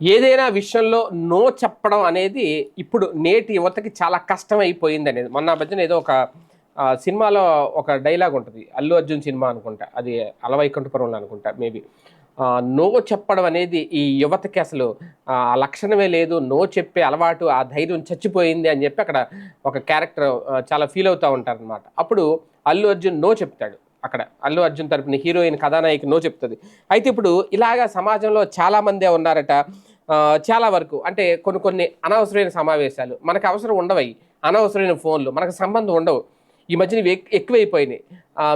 ఏదైనా విషయంలో నో చెప్పడం అనేది ఇప్పుడు నేటి యువతకి చాలా కష్టం అయిపోయింది అనేది. మొన్న మధ్యన ఏదో ఒక సినిమాలో ఒక డైలాగ్ ఉంటుంది. అల్లు అర్జున్ సినిమా అనుకుంటా. అది అలవైకుంఠపురంలో అనుకుంటా మేబీ నో చెప్పడం అనేది ఈ యువతకి అసలు ఆ లక్షణమే లేదు. నో చెప్పే అలవాటు ఆ ధైర్యం చచ్చిపోయింది అని చెప్పి అక్కడ ఒక క్యారెక్టర్ చాలా ఫీల్ అవుతూ ఉంటారు అనమాట అప్పుడు అల్లు అర్జున్ నో చెప్తాడు అక్కడ. అల్లు అర్జున్ తరపున హీరోయిన్ కథానాయిక నో చెప్తుంది. అయితే ఇప్పుడు ఇలాగా సమాజంలో చాలా మందే ఉన్నారట. చాలా వరకు అంటే కొన్ని కొన్ని అనవసరమైన సమావేశాలు మనకు అవసరం ఉండవయి అనవసరమైన ఫోన్లు మనకు సంబంధం ఉండవు. ఈ మధ్యన ఎక్కువైపోయినాయి.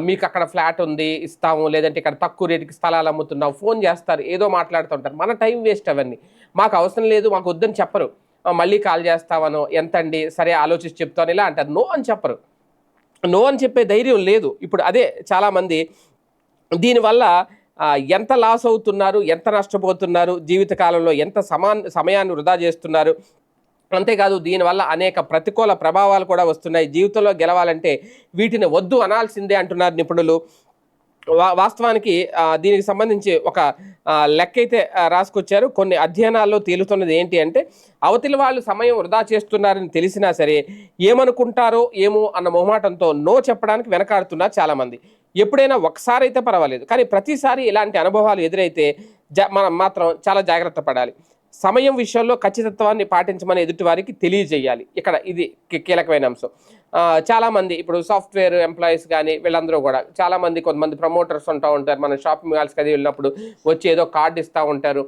మీకు అక్కడ ఫ్లాట్ ఉంది ఇస్తాము లేదంటే ఇక్కడ తక్కువ రేటుకి స్థలాలు అమ్ముతున్నావు ఫోన్ చేస్తారు ఏదో మాట్లాడుతుంటారు మన టైం వేస్ట్ అవన్నీ. మాకు అవసరం లేదు మాకు వద్దని చెప్పరు. మళ్ళీ కాల్ చేస్తామనో ఎంత అండి సరే ఆలోచించి చెప్తాను ఇలా అంటారు. నో అని చెప్పరు. నో అని చెప్పే ధైర్యం లేదు. ఇప్పుడు అదే చాలామంది దీనివల్ల ఎంత లాస్ అవుతున్నారు ఎంత నష్టపోతున్నారు జీవితకాలంలో ఎంత సమాన్ సమయాన్ని వృధా చేస్తున్నారు. అంతేకాదు దీనివల్ల అనేక ప్రతికూల ప్రభావాలు కూడా వస్తున్నాయి. జీవితంలో గెలవాలంటే వీటిని వద్దు అనాల్సిందే అంటున్నారు నిపుణులు. వా వాస్తవానికి దీనికి సంబంధించి ఒక లెక్క అయితే రాసుకొచ్చారు. కొన్ని అధ్యయనాల్లో తేలుతున్నది ఏంటి అంటే అవతలి వాళ్ళు సమయం వృధా చేస్తున్నారని తెలిసినా సరే ఏమనుకుంటారో ఏమో అన్న మొహమాటంతో నో చెప్పడానికి వెనకాడుతున్నారు చాలామంది. ఎప్పుడైనా ఒకసారి అయితే పర్వాలేదు. కానీ ప్రతిసారి ఇలాంటి అనుభవాలు ఎదురైతే జా మనం మాత్రం చాలా జాగ్రత్త పడాలి. సమయం విషయంలో ఖచ్చితత్వాన్ని పాటించమని ఎదుటివారికి తెలియజేయాలి. ఇక్కడ ఇది కీలకమైన అంశం. చాలామంది ఇప్పుడు సాఫ్ట్వేర్ ఎంప్లాయీస్ కానీ వీళ్ళందరూ కూడా చాలామంది కొంతమంది ప్రమోటర్స్ ఉంటా ఉంటారు. మన షాపింగ్ మాల్స్కి అది వెళ్ళినప్పుడు వచ్చి ఏదో కార్డు ఇస్తూ ఉంటారు.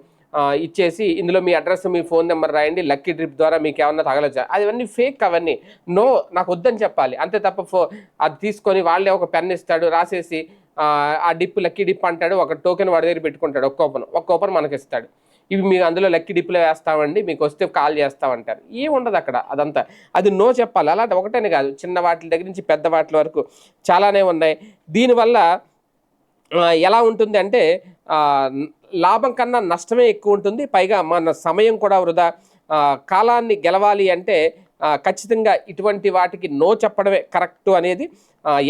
ఇచ్చేసి ఇందులో మీ అడ్రస్ మీ ఫోన్ నెంబర్ రాయండి. లక్కీ ట్రిప్ ద్వారా మీకు ఏమన్నా తగలొచ్చా? అవన్నీ ఫేక్ అవన్నీ. నో నాకు వద్దని చెప్పాలి. అంతే తప్ప ఫో అది తీసుకొని వాళ్ళే ఒక పెన్ ఇస్తాడు రాసేసి ఆ, డిప్ లక్కీ డిప్ అంటాడు. ఒక టోకెన్ వాడి దగ్గర పెట్టుకుంటాడు. ఒక ఓపెన్ ఒక ఓపెన్ మనకి ఇస్తాడు ఇవి మీరు అందులో లక్కీ డిప్లో వేస్తామండి. మీకు వస్తే కాల్ చేస్తామంటారు. ఏం ఉండదు అక్కడ అదంతా. అది నో చెప్పాలి. అలాంటి ఒకటేనే కాదు. చిన్న వాటి దగ్గర నుంచి పెద్ద వాటి వరకు చాలానే ఉన్నాయి. దీనివల్ల ఎలా ఉంటుంది అంటే లాభం కన్నా నష్టమే ఎక్కువ ఉంటుంది. పైగా మన సమయం కూడా వృధా. కాలాన్ని గెలవాలి అంటే ఖచ్చితంగా ఇటువంటి వాటికి నో చెప్పడమే కరెక్ట్ అనేది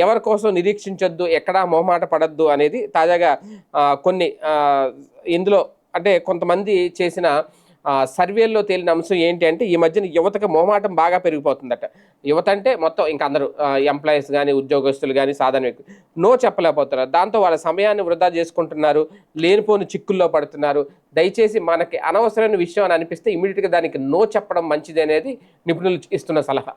ఎవరి కోసం నిరీక్షించొద్దు ఎక్కడా మొహమాట పడద్దు అనేది తాజాగా కొన్ని ఇందులో అంటే కొంతమంది చేసిన సర్వేల్లో తేలిన అంశం ఏంటి అంటే ఈ మధ్యన యువతకు మొహమాటం బాగా పెరిగిపోతుందట. యువత అంటే మొత్తం ఇంకా అందరూ ఎంప్లాయీస్ కానీ ఉద్యోగస్తులు కానీ సాధారణ వ్యక్తులు నో చెప్పలేకపోతున్నారు. దాంతో వాళ్ళ సమయాన్ని వృధా చేసుకుంటున్నారు లేనిపోని చిక్కుల్లో పడుతున్నారు. దయచేసి మనకి అనవసరమైన విషయం అని అనిపిస్తే ఇమీడియట్గా దానికి నో చెప్పడం మంచిది అనేది నిపుణులు ఇస్తున్న సలహా.